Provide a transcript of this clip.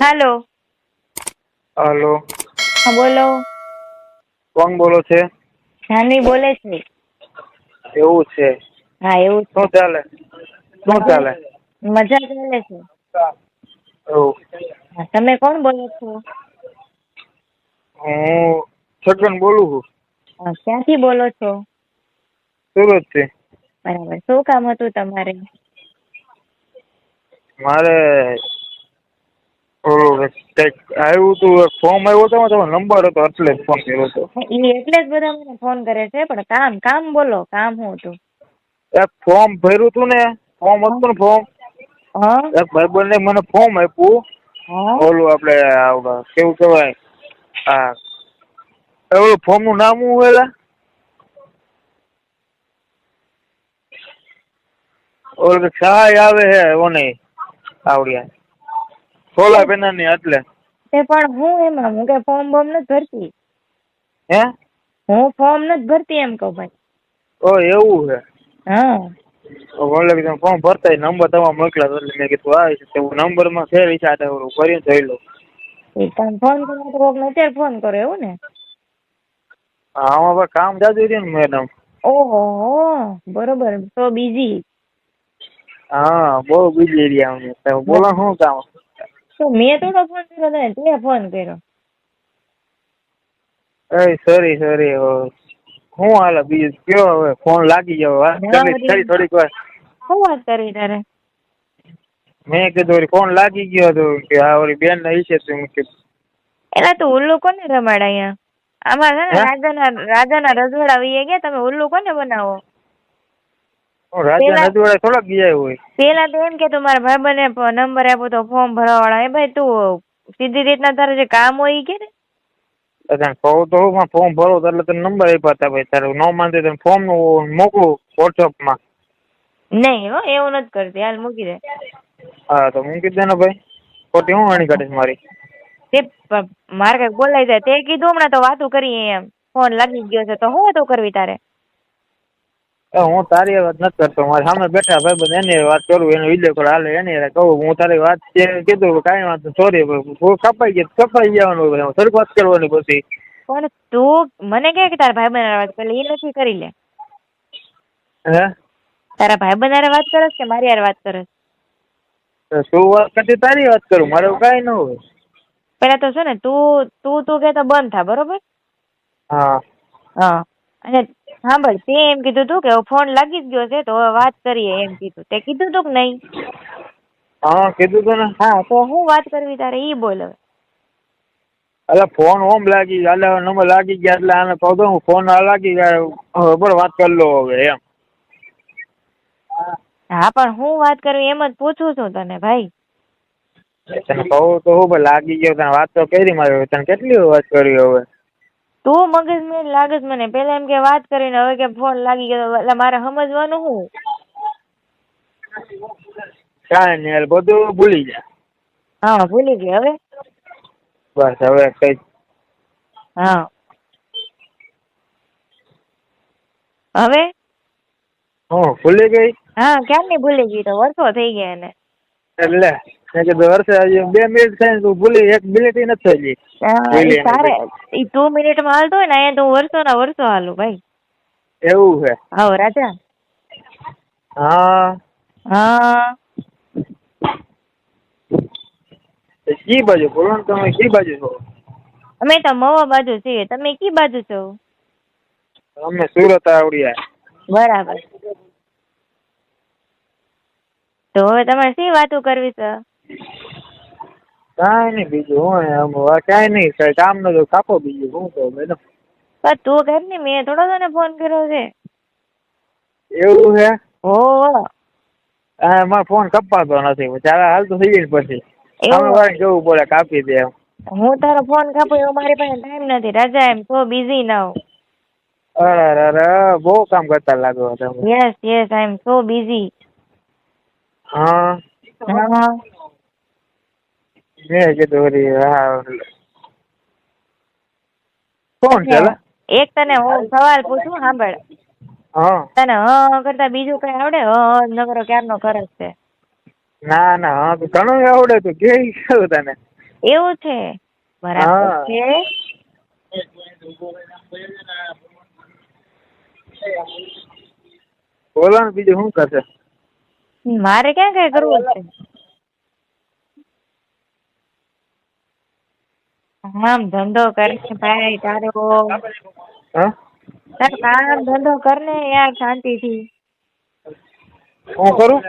હાલો. Hello. હા બોલો. કોણ બોલો છે? જાનવી બોલે છે. એવું છે. હા એવું શું ચાલે? શું ચાલે? મજા ચાલે છે. હા, તમે કોણ બોલો છો? હું છગન બોલું છું. હા, ક્યાંથી બોલો છો? સુરતથી બરાબર. શું કામ હતું તમારે? મારે ઓલું કંઈક આવ્યું હતું ફોર્મ આવ્યો હતો તમારો નંબર હતો એટલે જ ફોન કર્યો હતો. ઈ એટલે જ બધા મને ફોન કરે છે પણ કામ કામ બોલો કામ શું હતું? એક ફોર્મ ભર્યું હતું ને ફોર્મ હતું ને ફોર્મ હા. એક ભાઈબંધે મને ફોર્મ આપ્યું. હા. ઓલું આપણે કેવું કહેવાય? આ ઓલું ફોર્મનું નામ શું હોય ઓલું સહાય આવે હે ઓને આવડ્યા. સોલા પેનલની એટલે. એ પણ હું એમાં હું કે ફોર્મ બોમ નથી ભરતી. હે? હું ફોર્મ નથી ભરતી એમ કહું ભાઈ. ઓ એવું છે હા. તો કીધું ફોર્મ ભરતા નંબર તમારે મોકલા એટલે મેં કીધું આ છે. તો નંબરમાં છે રિચાર્જ ઓલું કરીને જોઈ લઉં. એ તમે ફોન કરો તો કોકને અત્યારે ફોન કરો એવું ને? આમાં પણ કામ જાજુ રહ્યું ને મેડમ. ઓહો બરોબર તો બીજી. હા બહુ બીજી એરિયા અમે બોલો શું કામ? તો મેં થોડો ફોન કર્યો તને તે ફોન કર્યો. એ સોરી સોરી હું હાલે બીજું કયો હવે ફોન લાગી ગયો વાત કરી. ખરી થોડીક વાર. શું વાત કરી તારે? મેં કીધું વળી ફોન લાગી ગયો હતો કે આ ઓલી બેન ના ઈશે તો કીધું એલા તું ઉલ્લુ કોને રમાડ અહીંયા? આમાં છે ને? રાજાના રાજાના રજવાડા વહી ગયા તમે ઉલ્લુ કોને બનાવો? રાજા પેલા- નજવાડે ગયા હોય. પેલા તો એમ કે તું મારા બને નંબર આપ્યો તો ફોર્મ ભરવા વાળા એ ભાઈ તું સીધી રીતના તારે જે કામ હોય કે ને? તો તને કહું તો હું ફોર્મ ભરો એટલે તને નંબર આપ્યા હતા ભાઈ. તારું ન માનते તને ફોર્મ મોકલું મોકલું વોટ્સઅપમાં નહીં હો એવું નથી કરતી. હાલ મૂકી દે. હા તો મૂકી દે ને ભાઈ. ખોટી હું વાણી કાઢીશ મારી? તે મારે કઈ બોલાઈ જાય. તે કીધું હમણાં તો વાતું કરી એમ. ફોન લાગી ગયો છે. તો હું વાતો કરવી તારે? એ હું તારી વાત નથી કરતો. મારે સામે બેઠા ભાઈ બંધ એની વાત કરું એનો વીડિયો કોલ હાલે એની કહું. હું તારી વાત છે કીધું કાંઈ વાત સોરી કપાઈ ગયા કપાઈ જવાનું સરખી વાત કરવાની પછી. પણ તું મને કહે કે તારા ભાઈબંધ હારે વાત કરી એ નથી કરી લે. હે? તારા ભાઈબંધ હારે વાત કરસ કે મારી યાર વાત કરસ? શું વાત કરતી તારી વાત કરું? મારે કાંઈ ન હોય. પેલા તો છે ને તું તું તું કહેતો બંધ થા બરોબર? હા. હા. અને સાંભળ તે એમ કીધું તું કે ફોન લાગી જ ગયો છે તો હવે વાત કરીએ એમ કીધું. તે કીધું તું કે નહીં? હા કીધું તું ને. હા તો હું વાત કરવી તારે? ઈ બોલ હવે. એટલે ફોન ઓમ લાગી એટલે નંબર લાગી ગયા એટલે આને કહું તો હું ફોન આ લાગી ગયા હવે બરાબર વાત કરી લો હવે એમ. હા પણ હું વાત કરવી એમ જ પૂછું છું તને ભાઈ. તને કહું તો હું ભાઈ લાગી ગયો તને વાત તો કરી મારી તને કેટલી વાત કરી હવે? તું મગજ મેં લાગે છે મને. પેલા એમ કે વાત કરીને હવે કે ફોન લાગી ગયો એટલે મારે સમજવાનું હું? કાંઈ નહીં હાલ બધું ભૂલી જા. હા ભૂલી ગઈ હવે? બસ હવે કઈ હા. હવે? હું ભૂલી ગઈ? હા ક્યારની ભૂલી ગઈ તો? વર્ષો થઈ ગયા એને. એટલે મેં કીધું વર્ષે બે મિનિટ થાય ને તું ભૂલી એક મિનિટ નથી થઈ હા, ઈ તારે. ઈ તું મિનિટમાં હાલતો હોય ને અહીંયા તો વર્ષો ના વર્ષો હાલું ભાઈ. એવું છે? હા રાજા. હા. હા. કી બાજુ બોલો ને તમે કી બાજુ છો? અમે તો મવા બાજુ છીએ. તમે કી બાજુ છો? અમે સુરત આવડ્યા. બરાબર. તો હવે તમારે શી વાતો કરવી છે? કાંઈ નહીં બીજું હું કાંઈ નહીં કઈ કામનું તો કાપો બીજું હું કહું મેડમ. પણ તું કર ને મેં થોડો તને ફોન કર્યો છે. એવું છે? હો. હા મારો ફોન કપાતો નથી ચાલે હાલ તો થઈ ગઈ પછી? સામે જવું પડે કાપી દે હું તારો ફોન કાપું એવો મારી પાસે ટાઈમ નથી રાજા એમ તો બિઝી ના અરે અરે અરે બહુ કામ કરતા લાગો તમે. Yes yes I am so busy હા. હા. મેં કીધું વળી હા. કોણ છે એક તને હું સવાલ પૂછું સાંભળ. હા. તને હ કરતા બીજું કઈ આવડે? હ નકરો ક્યારનો કરે છે? ના ના હ તો ઘણું આવડે તો કે તને? એવું છે? બરાબર. છે. બોલો બીજું શું કરશે? મારે ક્યાં કઈ કરવું છે? આમ ધંધો કરને ભાઈ તારો. હા? તાર કામ ધંધો કરને યાર શાંતિથી. હું કરું?